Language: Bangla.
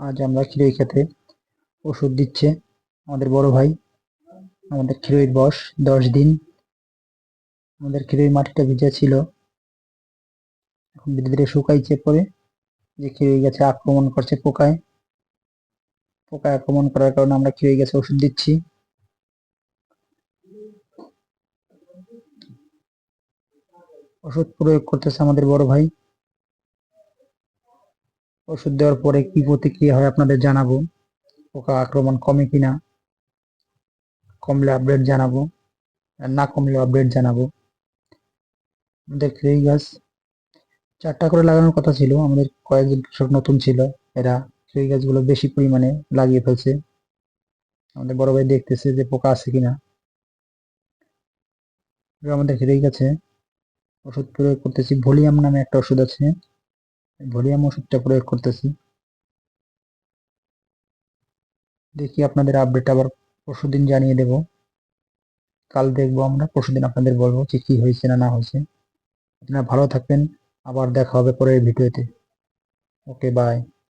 আজ আমরা খিরই খেতে ওষুধ দিচ্ছে আমাদের বড় ভাই, আমাদের খিরইর বয়স দশ দিন। আমাদের খিরই মাটিটা ভিজা ছিল। এখন ধীরে ধীরে শুকাইছে পরে যে খিরই গাছে আক্রমণ করছে পোকায়। পোকায় আক্রমণ করার কারণে আমরা খিরই গাছে ওষুধ দিচ্ছি। ওষুধ প্রয়োগ করতেছে আমাদের বড় ভাই। ওষুধ দেওয়ার পরে কি প্রতিক্রিয়া হয় আপনাদের জানাব। পোকা আক্রমণ কমে কিনা, কমলে আপডেট জানাব না কমলে আপডেট জানাব। আমাদের খিরই গাছ চারটা করে লাগানোর কথা ছিল, আমাদের কয়েকজন কৃষক নতুন ছিল, এরা খিরই গাছগুলো বেশি পরিমাণে লাগিয়ে ফেলছে। আমাদের বড় ভাই দেখতেছে যে পোকা আছে কিনা। আমাদের খিরই গাছে ওষুধ প্রয়োগ করতেছি, ভলিয়াম নামে একটা ওষুধ আছে। ভলিয়াম ওষুধটা প্রয়োগ করতেছি। দেখি আপনাদের আপডেট আবার পরশুদিন জানিয়ে দেব। কাল দেখব আমরা, পরশুদিন আপনাদের বলব যে কী হয়েছে না না হয়েছে। আপনারা ভালো থাকবেন, আবার দেখা হবে পরের ভিডিওতে ওকে বাই